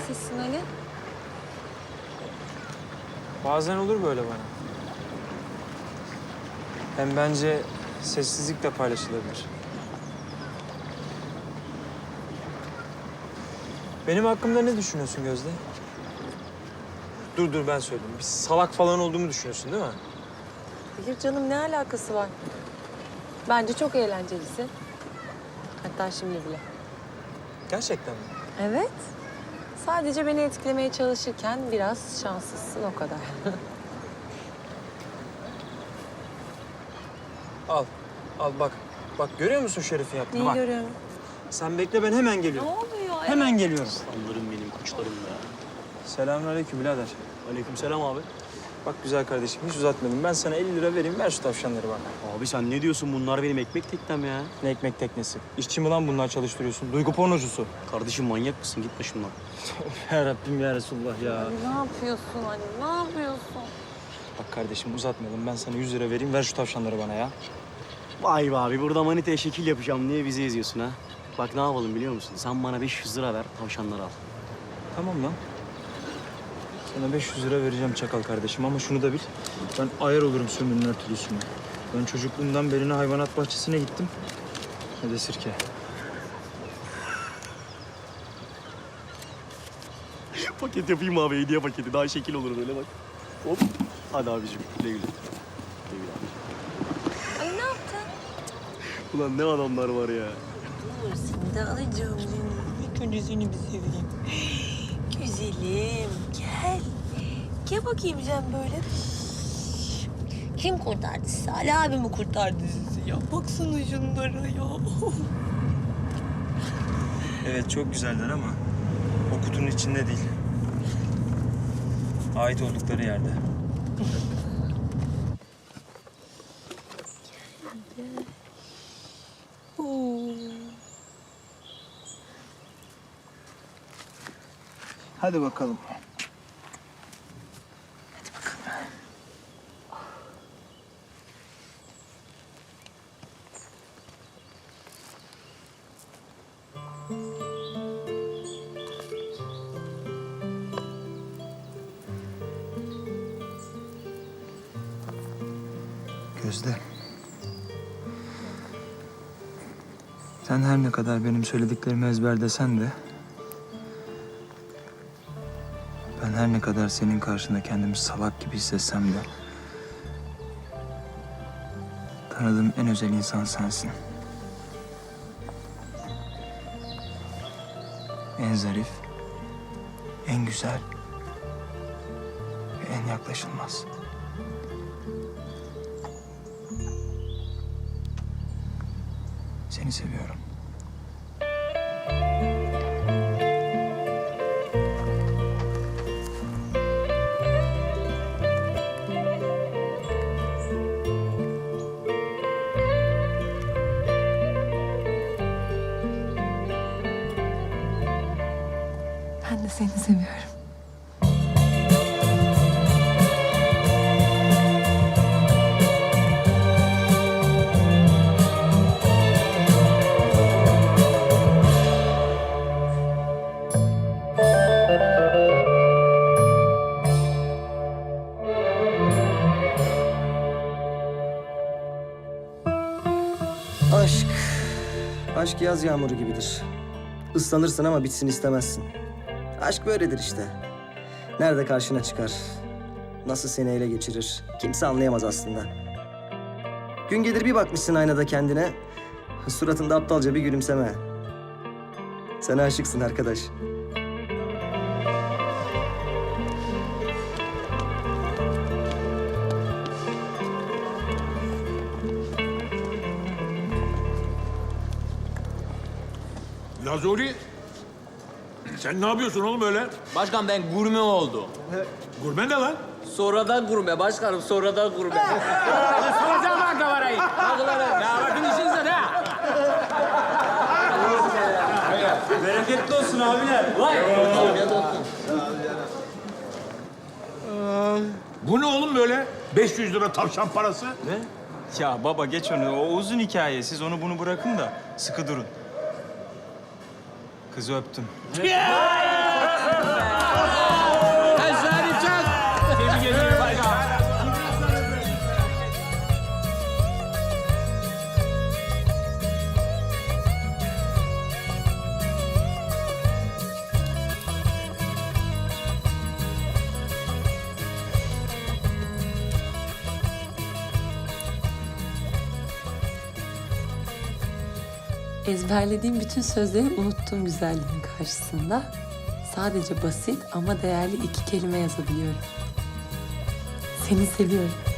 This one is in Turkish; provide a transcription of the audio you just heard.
sessizsin Ali? Bazen olur böyle bana. Hem bence sessizlik de paylaşılabilir. Benim hakkımda ne düşünüyorsun Gözde? Dur dur ben söyleyeyim. Bir salak falan olduğumu düşünüyorsun değil mi? Hayır canım ne alakası var? Bence çok eğlencelisin. Hatta şimdi bile. Gerçekten mi? Evet. Sadece beni etkilemeye çalışırken biraz şanslısın o kadar. Al. Al bak. Bak görüyor musun Şerif'in yaptığını? Neyi Bak. görüyorum? Sen bekle ben hemen Ne geliyorum. oluyor? Hemen geliyorum. Aslanlarım benim, koçlarım ya. Selamünaleyküm birader. Aleykümselam abi. Bak güzel kardeşim hiç uzatmadım. Ben sana 50 lira vereyim ver şu tavşanları bana. Abi sen ne diyorsun? Bunlar benim ekmek teknem ya. Ne ekmek teknesi. İşçi mi lan bunlar çalıştırıyorsun? Duygu pornocusu. Kardeşim manyak mısın? Git başımdan. Ya Rabbim ya Resulullah ya. Ne yapıyorsun Ali? Ne yapıyorsun? Bak kardeşim uzatmayalım. Ben sana 100 lira vereyim. Ver şu tavşanları bana ya. Vay be abi burada manitaya şekil yapacağım diye bizi eziyorsun ha. Bak ne yapalım biliyor musun? Sen bana 500 lira ver, tavşanları al. Tamam lan. Sana 500 lira vereceğim çakal kardeşim ama şunu da bil. Ben ayar olurum sömürünün her türlüsüne. Ben çocukluğumdan beri ne hayvanat bahçesine gittim ne de sirke. Paket yapayım abi, hediye paketi. Daha şekil olur böyle bak. Hop. Hadi abicim, güle güle. Güle güle abicim. Ali ne yaptın? Ulan ne adamlar var ya. Dur seni de alacağım seni. Önce seni bir seveyim. Güzelim. Gel bakayım sen böyle. Kim kurtardı sizi? Ali abi mi kurtardı sizi ya? Baksana şunlara ya. Evet çok güzeller ama o kutunun içinde değil. Ait oldukları yerde. Hadi bakalım. Gözde. Sen her ne kadar benim söylediklerimi ezberlesen de... Ben her ne kadar senin karşında kendimi salak gibi hissetsem de... Tanıdığım en özel insan sensin. En zarif, en güzel ve en yaklaşılmaz. Seni seviyorum. Ben de seni seviyorum. Aşk. Aşk yaz yağmuru gibidir. Islanırsın ama bitsin istemezsin. Aşk böyledir işte. Nerede karşına çıkar? Nasıl seni ele geçirir? Kimse anlayamaz aslında. Gün gelir bir bakmışsın aynada kendine. Suratında aptalca bir gülümseme. Sen aşıksın arkadaş. Lazuri, sen ne yapıyorsun oğlum öyle? Başkan ben gurme oldu. Gurme ne lan? Sonradan gurme başkanım, sonradan gurme. Salacağım bak kamerayı. Bakıları. Ne bakın işinize ne? Bereketli olsun abiler. Vay. Bu ne oğlum böyle? 500 lira tavşan parası. Ya baba geç onu. O uzun hikaye. Siz onu bunu bırakın da sıkı durun. Kızı öptüm. Ezberlediğim bütün sözleri unuttuğum güzelliğin karşısında sadece basit ama değerli iki kelime yazabiliyorum. Seni seviyorum.